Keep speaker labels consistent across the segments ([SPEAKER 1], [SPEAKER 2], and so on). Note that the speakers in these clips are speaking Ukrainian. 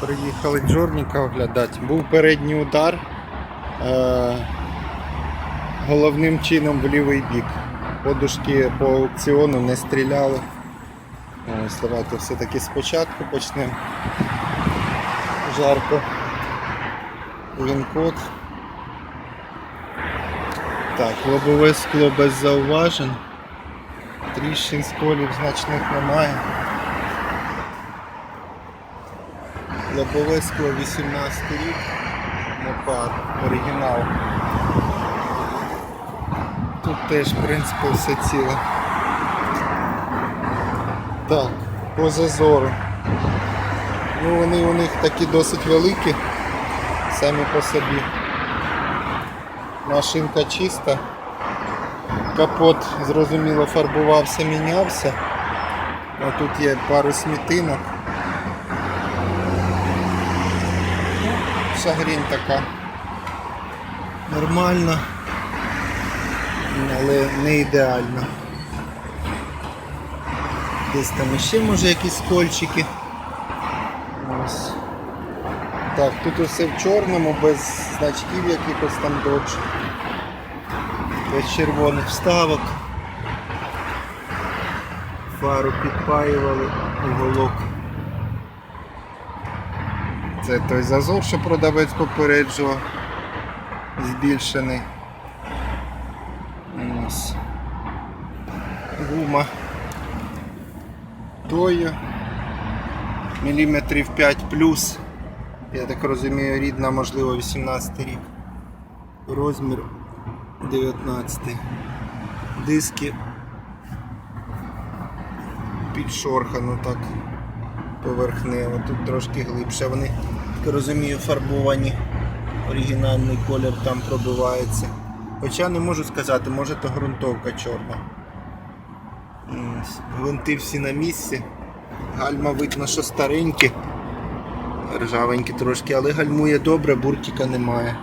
[SPEAKER 1] Приїхали джорніка оглядати. Був передній удар е- головним чином в лівий бік. Подушки по аукціону не стріляли. Ось, давайте все-таки спочатку почнемо. Жарко. Він код. Так, лобове скло без зауважень. Тріщин сколів значних немає. Лобове 18 рік. Мопар, оригінал. Тут теж, в принципі, все ціле. Так, по зазору. Ну вони у них такі досить великі, самі по собі. Машинка чиста. Капот, зрозуміло, фарбувався, мінявся. А тут є пару смітинок. Ну, Шагрінь така. Нормальна, але не ідеально. Десь там ще може якісь кольчики. Так, тут усе в чорному, без значків якихось там додж. Без червоних вставок. Фару підпаювали, уголок. Це той зазор, що продавець попереджував. Збільшений. Ось. Гума. Тою. Міліметрів 5 плюс. Я так розумію, рідна, можливо, 18 рік. Розмір 19. Диски підшорхано так поверхнево. Тут трошки глибше. Вони, так розумію, фарбовані. Оригінальний колір там пробивається. Хоча не можу сказати, може то ґрунтовка чорна. Гвинти всі на місці. Гальма видно, що старенькі. Ржавенькі трошки, але гальмує добре, буртика немає.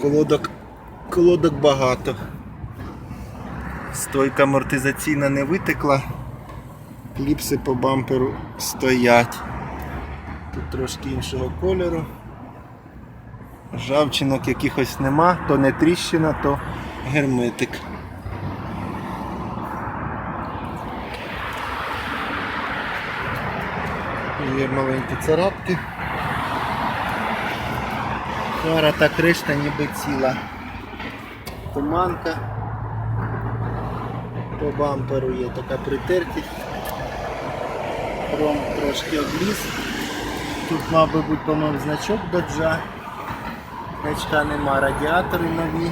[SPEAKER 1] Колодок, колодок багато. Стойка амортизаційна не витекла. Кліпси по бамперу стоять. Тут трошки іншого кольору. Ржавчинок якихось нема, то не тріщина, то герметик. Є маленькі царапки. Фара та кришта ніби ціла. Туманка. По бамперу є така притертість. Хром трошки обліз. Тут, мабуть, по-моєму, значок доджа. Значка нема, радіатори нові.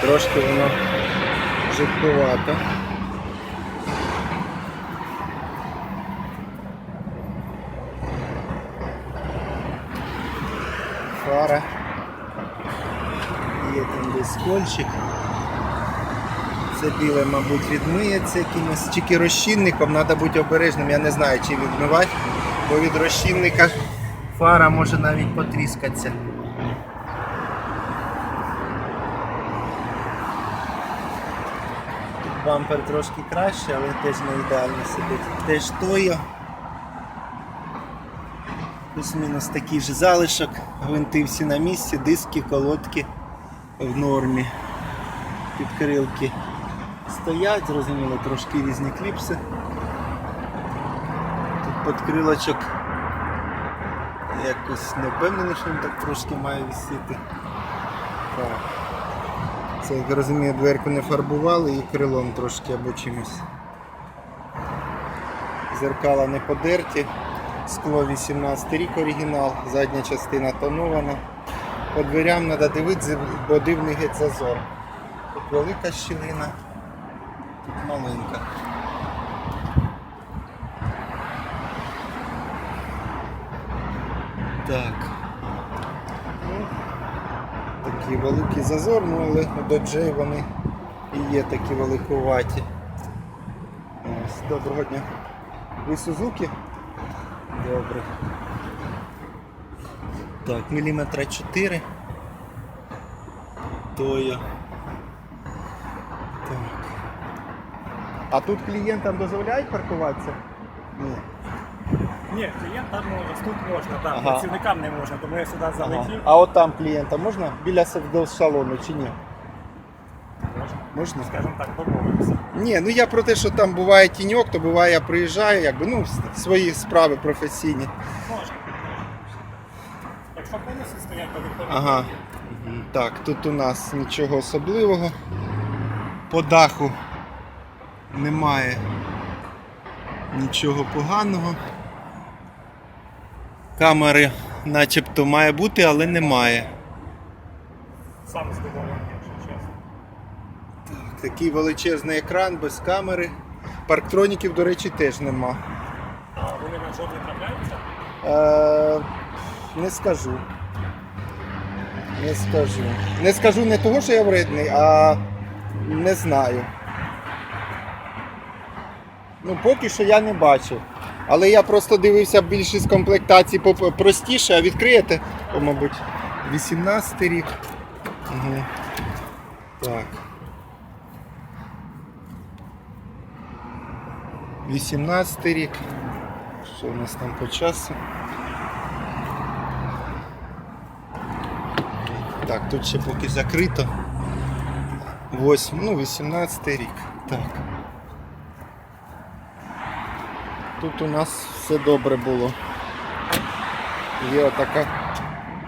[SPEAKER 1] Трошки воно жидкувато. Фара. Є там десь кольчик. Це біле, мабуть, відмиється якимось тільки розчинником, треба бути обережним, я не знаю чи відмивати, бо від розчинника фара може навіть потріскатися. Тут бампер трошки краще, але теж не ідеально сидить. Теж тою. Плюс-мінус такий же залишок, гвинти всі на місці, диски, колодки в нормі. Підкрилки стоять, зрозуміло, трошки різні кліпси. Тут підкрилочок якось не впевнений, що він так трошки має висіти. Так. Це, як розумію, дверку не фарбували і крилом трошки або чимось. Зеркала не подерті. Скло 18 рік оригінал, задня частина тонована. По дверям треба дивитися, бо дивний геть зазор. Тут велика щілина, тут маленька. Так. Ну, такий великий зазор, ну але у доджей вони і є такі великуваті. Ось, доброго дня. Ви Сузуки? Добре. Так, міліметра 4. Тою. А тут клієнтам дозволяють паркуватися? Ні.
[SPEAKER 2] Ні, клієнтам тут можна, так,
[SPEAKER 1] Ага.
[SPEAKER 2] працівникам не можна, тому я сюди
[SPEAKER 1] Ага.
[SPEAKER 2] залетів.
[SPEAKER 1] А от там клієнта можна? Біля салону чи ні?
[SPEAKER 2] Можна,
[SPEAKER 1] Можна?
[SPEAKER 2] скажімо так, домовимося.
[SPEAKER 1] Ні, ну я про те, що там буває тіньок, то буває я приїжджаю, якби ну свої справи професійні.
[SPEAKER 2] Можна. Якщо конуси стоять, то.
[SPEAKER 1] Ага. Мгм. Так, тут у нас нічого особливого. По даху немає нічого поганого. Камери начебто має бути, але немає.
[SPEAKER 2] Сам здивований, якщо чесно.
[SPEAKER 1] Так, такий величезний екран без камери. Парктроніків, до речі, теж нема.
[SPEAKER 2] А вони на жодні трапляються?
[SPEAKER 1] Е, не скажу. Не скажу. Не скажу не того, що я вредний, а не знаю. Ну, поки що я не бачив. Але я просто дивився більшість комплектацій простіше, а відкриєте, о, мабуть, 18 рік. Угу. Так. 18 рік. Що у нас там по часу? Так, тут ще поки закрито. 8, ну 18 рік. Так. Тут у нас все добре було. Є отака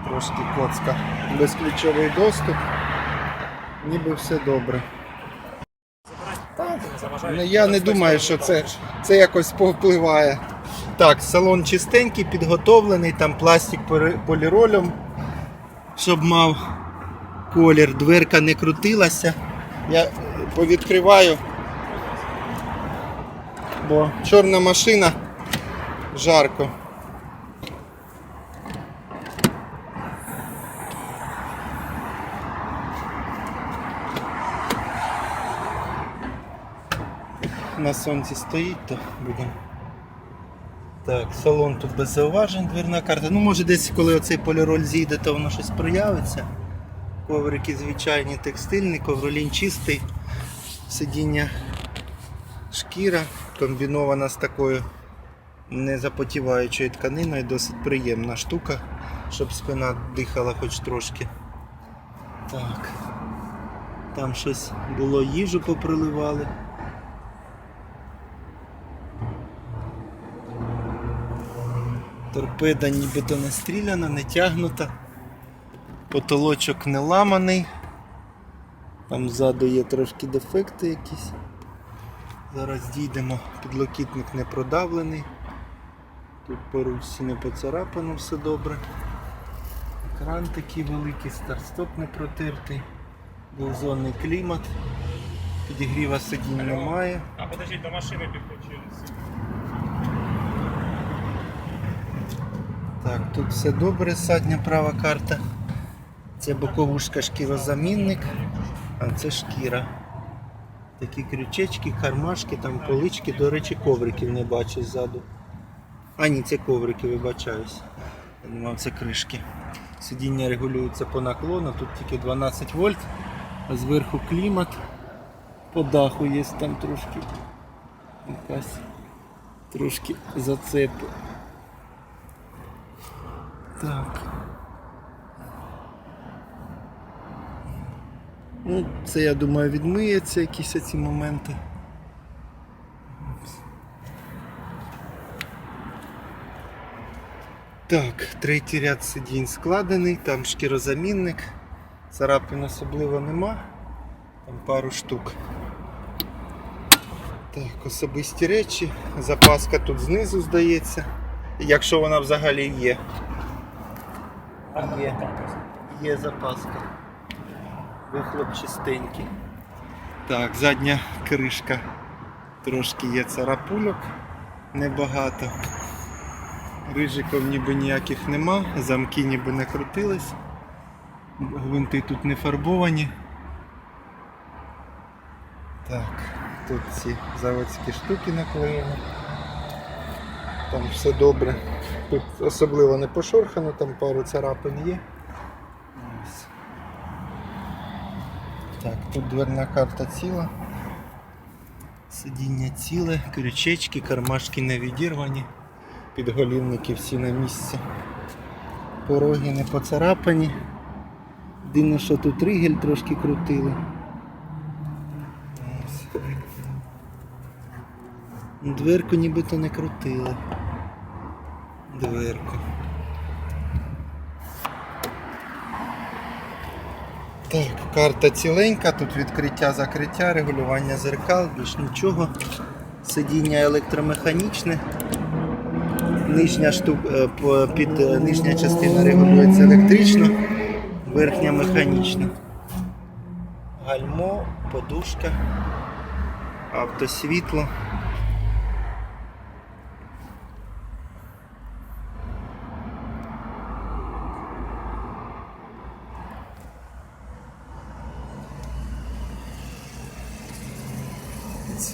[SPEAKER 1] трошки коцка. Безключовий доступ. Ніби все добре.
[SPEAKER 2] Так.
[SPEAKER 1] Ну, Я не думаю, що це, це якось повпливає. Так, салон чистенький, підготовлений, там пластик поліролем, щоб мав колір, дверка не крутилася. Я повідкриваю, бо чорна машина жарко. на сонці стоїть, то будемо. Так, салон тут без зауважень, дверна карта. Ну, може десь, коли оцей поліроль зійде, то воно щось проявиться. Коврики звичайні текстильні, ковролін чистий, сидіння шкіра, комбінована з такою незапотіваючою тканиною, досить приємна штука, щоб спина дихала хоч трошки. Так. Там щось було, їжу поприливали. Торпеда нібито не стріляна, не тягнута. Потолочок не ламаний. Там ззаду є трошки дефекти якісь. Зараз дійдемо, підлокітник не продавлений. Тут по ручці не поцарапано, все добре. Екран такий великий, старт-стоп не протертий. Двозонний клімат. Підігріва сидінь немає.
[SPEAKER 2] А подождіть, до машини підключилися.
[SPEAKER 1] Так, тут все добре, задня права карта. Це боковушка шкірозамінник, а це шкіра. Такі крючечки, кармашки, там полички, до речі, ковриків не бачу ззаду. А ні, це коврики, вибачаюсь. Я думав, це кришки. Сидіння регулюється по наклону, тут тільки 12 вольт, а зверху клімат. По даху є там трошки якась трошки зацепи. Так. Ну, це я думаю відмиється якісь ці моменти. Так, третій ряд сидінь складений, там шкірозамінник, царапин особливо нема, там пару штук. Так, особисті речі, запаска тут знизу здається, якщо вона взагалі є. Є. Є запаска. Вихлоп чистенький. Так, задня кришка. Трошки є царапульок, небагато. Рижиків ніби ніяких нема, замки ніби не крутились. Гвинти тут не фарбовані. Так, тут ці заводські штуки наклеєні. Там все добре. Тут особливо не пошорхано, там пару царапин є. Ось. Так, тут дверна карта ціла. Сидіння ціле, крючечки, кармашки не відірвані. Підголівники всі на місці. Пороги не поцарапані. Дивно, що тут ригель трошки крутили. Дверку нібито не крутили. Дверку. Так, карта ціленька, тут відкриття, закриття, регулювання зеркал, більш нічого. Сидіння електромеханічне. Нижня, штук, е, під, е, нижня частина регулюється електрично, верхня механічна. Гальмо, подушка, автосвітло.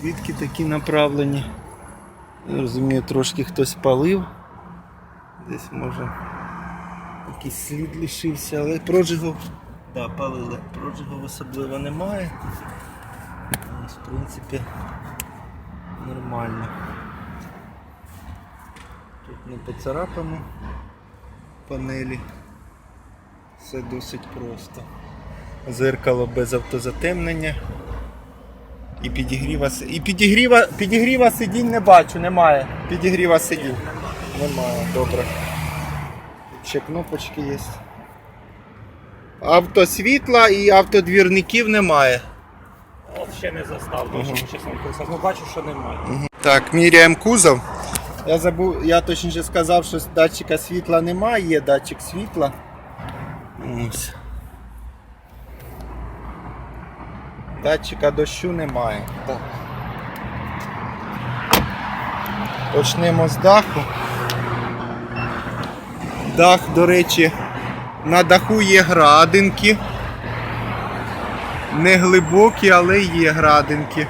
[SPEAKER 1] Свідки такі направлені. Я розумію, трошки хтось палив. Десь може якийсь слід лишився, але проджигов, да, палили. Проджигов особливо немає. Ось, В принципі, нормально. Тут не поцарапано панелі. Все досить просто. Зеркало без автозатемнення. І підігріва, і підігріва, підігріва сидінь не бачу, немає. Підігріва сидінь. Немає, добре. Ще кнопочки є. Автосвітла і автодвірників немає.
[SPEAKER 2] От ще не застав, дуже чесно кажучи. Ну бачу, що немає.
[SPEAKER 1] Так, міряємо кузов. Я забув, я точніше сказав, що датчика світла немає, є датчик світла. Ось. Датчика дощу немає. Так. Почнемо з даху. Дах, до речі, на даху є градинки. Не глибокі, але є градинки.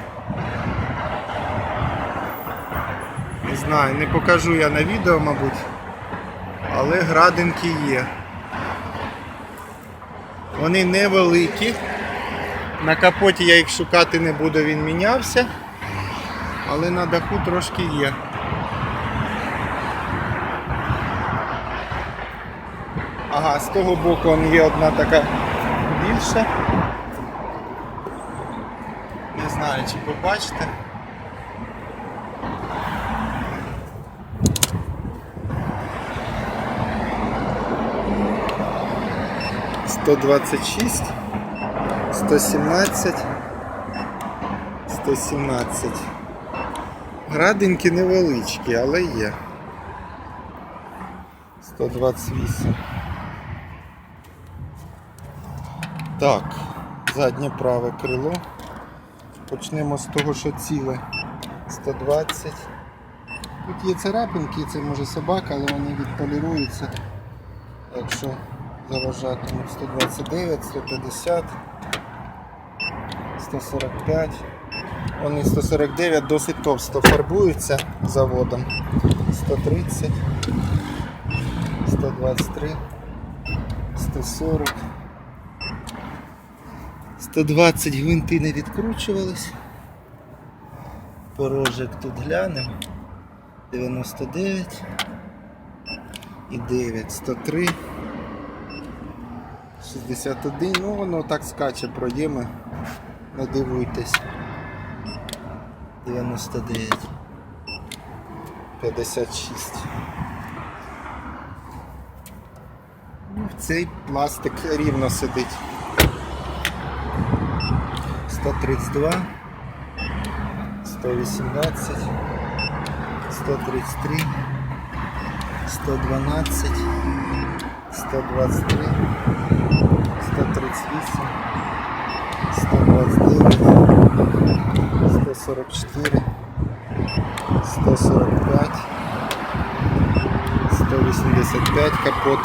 [SPEAKER 1] Не знаю, не покажу я на відео, мабуть. Але градинки є. Вони невеликі. На капоті я їх шукати не буду, він мінявся. Але на даху трошки є. Ага, з того боку он є одна така більша. Не знаю, чи побачите. Сто двадцять шість, сто сімнадцять, сто сімнадцять. Градинки невеличкі, але є. 128. Так, заднє праве крило. Почнемо з того, що ціле 120. Тут є царапинки, це може собака, але вони відполіруються. Якщо заважатимуть 129, 150, 145. Вони 149 досить товсто фарбуються заводом. 130, 123, 140. 120 гвинти не відкручувались. Порожек тут глянемо. 99 і 9, 103, 61, ну воно так скаче проєми, не дивуйтесь. 99, 56. Ну, цей пластик рівно сидить. 132, 118, 133, 112, 123, 138, 129, 144, 145, 185 капот,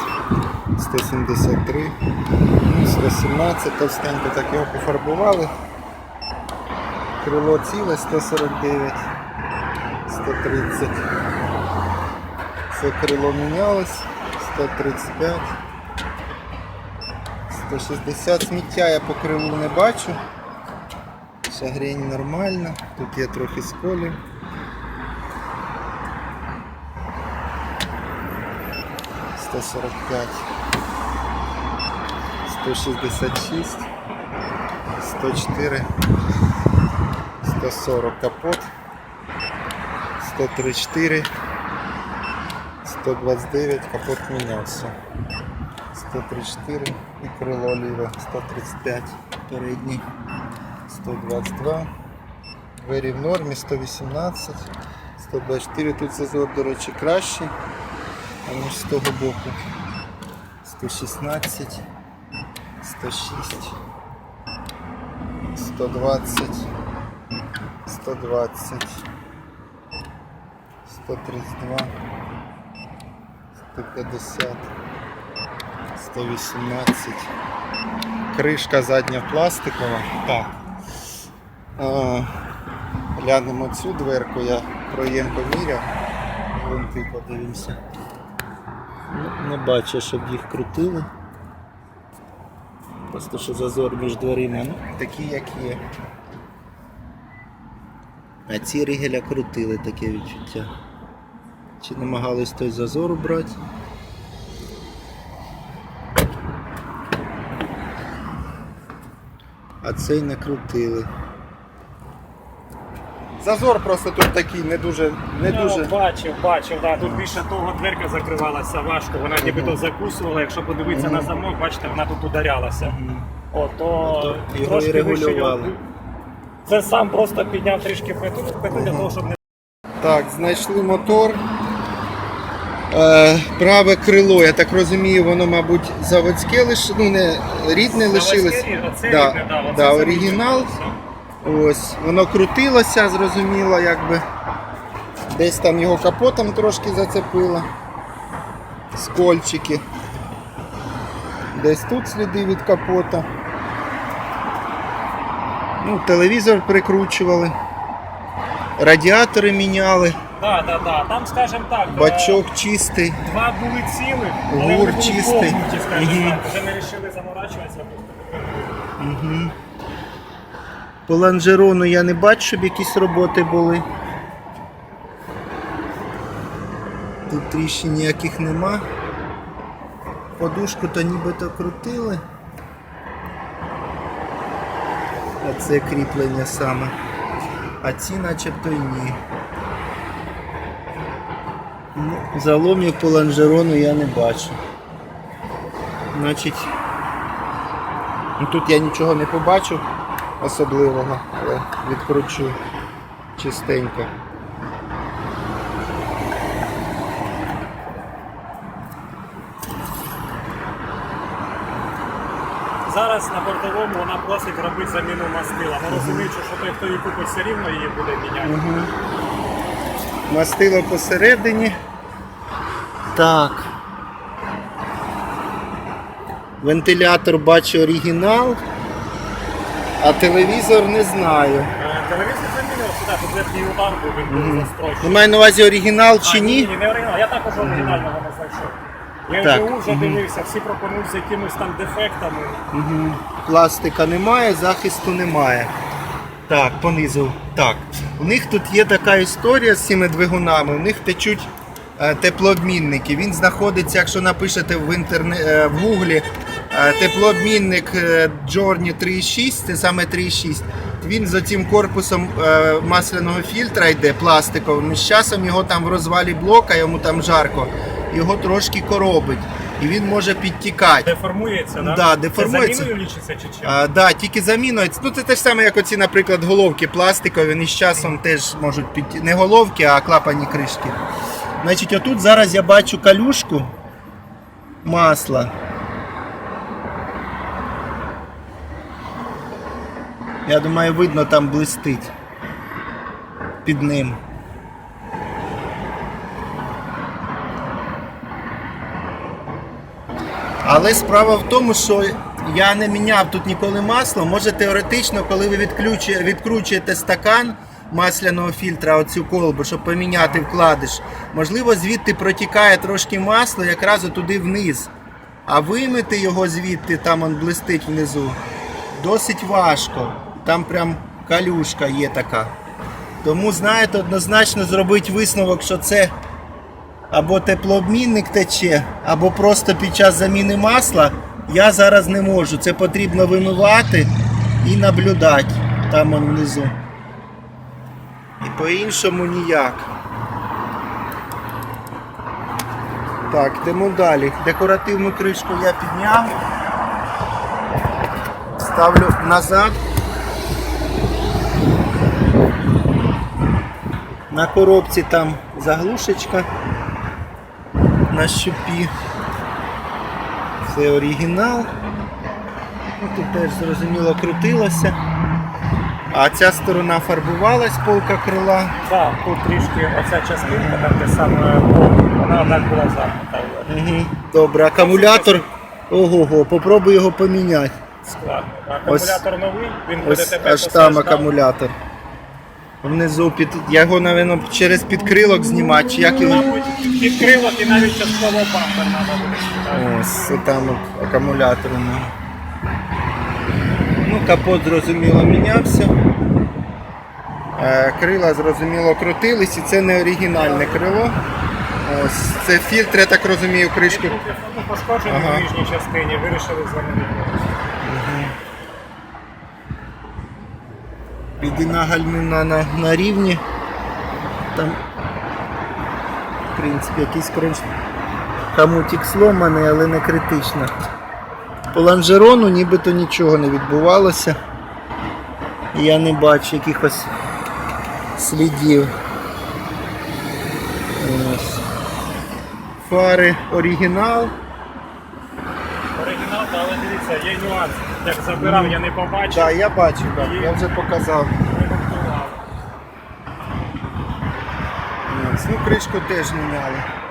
[SPEAKER 1] 173, ну, 117, товстенько так його пофарбували. Крило ціле 149, 130. Це крило мінялось, 135, 160. Сміття я по крилу не бачу. Шагрень нормальна, тут є трохи сколів. 145, 166, 104, 140 капот, 134, 129, капот мінявся. 134 і крило ліве, 135 передній, 122. Двері в нормі, 118, 124, тут зазор, до речі, кращий, аніж з того боку. 116, 106, 120, 120, 132, 150, 118. Кришка задня пластикова. Так. А, глянемо цю дверку, я проєм поміряв. Винти подивимося. Ну, Не бачу, щоб їх крутили. Просто що зазор між дверима, ну, такі як є. А ці ригеля крутили таке відчуття. Чи намагались той зазор убрати? А цей не крутили. Зазор просто тут такий не дуже. Не
[SPEAKER 2] Я
[SPEAKER 1] дуже...
[SPEAKER 2] бачив, бачив, да. тут більше того дверка закривалася важко, вона нібито закусувала, якщо подивитися на замок, бачите, вона тут ударялася. О, то,
[SPEAKER 1] то його
[SPEAKER 2] трошки
[SPEAKER 1] і
[SPEAKER 2] вище
[SPEAKER 1] регулювали.
[SPEAKER 2] Це сам просто підняв трішки пету, пету для того, щоб не
[SPEAKER 1] Так, знайшли мотор. Е, праве крило, я так розумію, воно, мабуть, заводське лиш... ну не рідне лишилось.
[SPEAKER 2] Заводське,
[SPEAKER 1] Да,
[SPEAKER 2] рідне, да,
[SPEAKER 1] да, оригінал. Ось, воно крутилося, зрозуміло, якби. Десь там його капотом трошки зацепило. Скольчики. Десь тут сліди від капота. Ну, телевізор прикручували. Радіатори міняли.
[SPEAKER 2] Да, да, да. Там, скажімо так, е,
[SPEAKER 1] Бачок чистий.
[SPEAKER 2] два були цілих, але
[SPEAKER 1] Гур
[SPEAKER 2] були
[SPEAKER 1] чистий.
[SPEAKER 2] погнуті, скажімо
[SPEAKER 1] Мгм.
[SPEAKER 2] так. Вже не вирішили заморачуватися.
[SPEAKER 1] По лонжерону я не бачу, щоб якісь роботи були. Тут тріщин ніяких нема. Подушку то нібито крутили. А це кріплення саме. А ці начебто й ні. Заломів по лонжерону я не бачу. Значить, Ну, тут я нічого не побачив особливого, але відкручу чистенько.
[SPEAKER 2] Зараз на бортовому вона просить робити заміну мастила. Ми розуміємо, що той, хто її купить, все рівно її буде міняти.
[SPEAKER 1] Мастило посередині. Так. Вентилятор бачу оригінал, а телевізор не знаю.
[SPEAKER 2] Е, Телевізор замінив сюди, тут верхній удар був, він був.
[SPEAKER 1] Ви маю на увазі оригінал чи ні?
[SPEAKER 2] Ні, не оригінал. Я також оригінального не знайшов. Я
[SPEAKER 1] Так,
[SPEAKER 2] ЖУ вже дивився, всі пропонують з якимись там дефектами.
[SPEAKER 1] Пластика немає, захисту немає. Так, понизив. Так. У них тут є така історія з цими двигунами. У них течуть теплообмінники. Він знаходиться, якщо напишете в інтерне... е, в гуглі е, теплообмінник е, Journey 3.6, це саме 3.6. Він за цим корпусом е, масляного фільтра йде пластиковим. З часом його там в розвалі блока, йому там жарко, його трошки коробить. І він може підтікати.
[SPEAKER 2] Деформується, да?
[SPEAKER 1] Да, деформується.
[SPEAKER 2] Це заміною лічиться чи чим?
[SPEAKER 1] А, да, тільки заміною. Ну це те ж саме, як оці, наприклад, головки пластикові, вони з часом теж можуть піти. Не головки, а клапані кришки. Значить, отут зараз я бачу калюшку масла. Я думаю, видно там блистить під ним. Але справа в тому, що я не міняв тут ніколи масло. Може теоретично, коли ви відкручуєте стакан масляного фільтра, оцю колбу, щоб поміняти вкладиш, можливо, звідти протікає трошки масло якраз туди вниз. А вимити його звідти, там он блистить внизу, досить важко. Там прям калюшка є така. Тому, знаєте, однозначно зробити висновок, що це або теплообмінник тече, або просто під час заміни масла, я зараз не можу. Це потрібно вимивати і наблюдати там он внизу. По-іншому ніяк. Так, йдемо далі. Декоративну кришку я підняв. Ставлю назад. На коробці там заглушечка на щупі. Це оригінал. Ну, Тут теж зрозуміло крутилося. А ця сторона фарбувалась, полка крила.
[SPEAKER 2] Так, тут трішки оця частинка, там де саме вона так була загнута.
[SPEAKER 1] Угу. Добре, акумулятор. Ого-го, попробуй його поміняти.
[SPEAKER 2] складно.
[SPEAKER 1] Ось-
[SPEAKER 2] Акумулятор новий, він буде
[SPEAKER 1] Ось
[SPEAKER 2] тебе
[SPEAKER 1] аж там акумулятор. Внизу під. Я його, мабуть, через підкрилок знімати, чи як його.
[SPEAKER 2] Мабуть, відкрилок і навіть частково бампер треба буде.
[SPEAKER 1] Ось там акумулятор. Ну, капот зрозуміло мінявся. Е, Крила зрозуміло крутились і це не оригінальне крило. Це фільтр, я так розумію, кришки.
[SPEAKER 2] Пошкоджені
[SPEAKER 1] Ага.
[SPEAKER 2] в нижній частині, вирішили замінити.
[SPEAKER 1] Підіна гальмівна на, на рівні. Там, в принципі, якийсь кронч... Хамутик сломаний, але не критично. По лонжерону нібито нічого не відбувалося. Я не бачу якихось слідів. Ось. Фари оригінал.
[SPEAKER 2] Оригінал, але дивіться, є нюанс. Як забирав, я не побачив.
[SPEAKER 1] Так, я бачу, так, я вже показав. Ось, Ну, кришку теж міняли.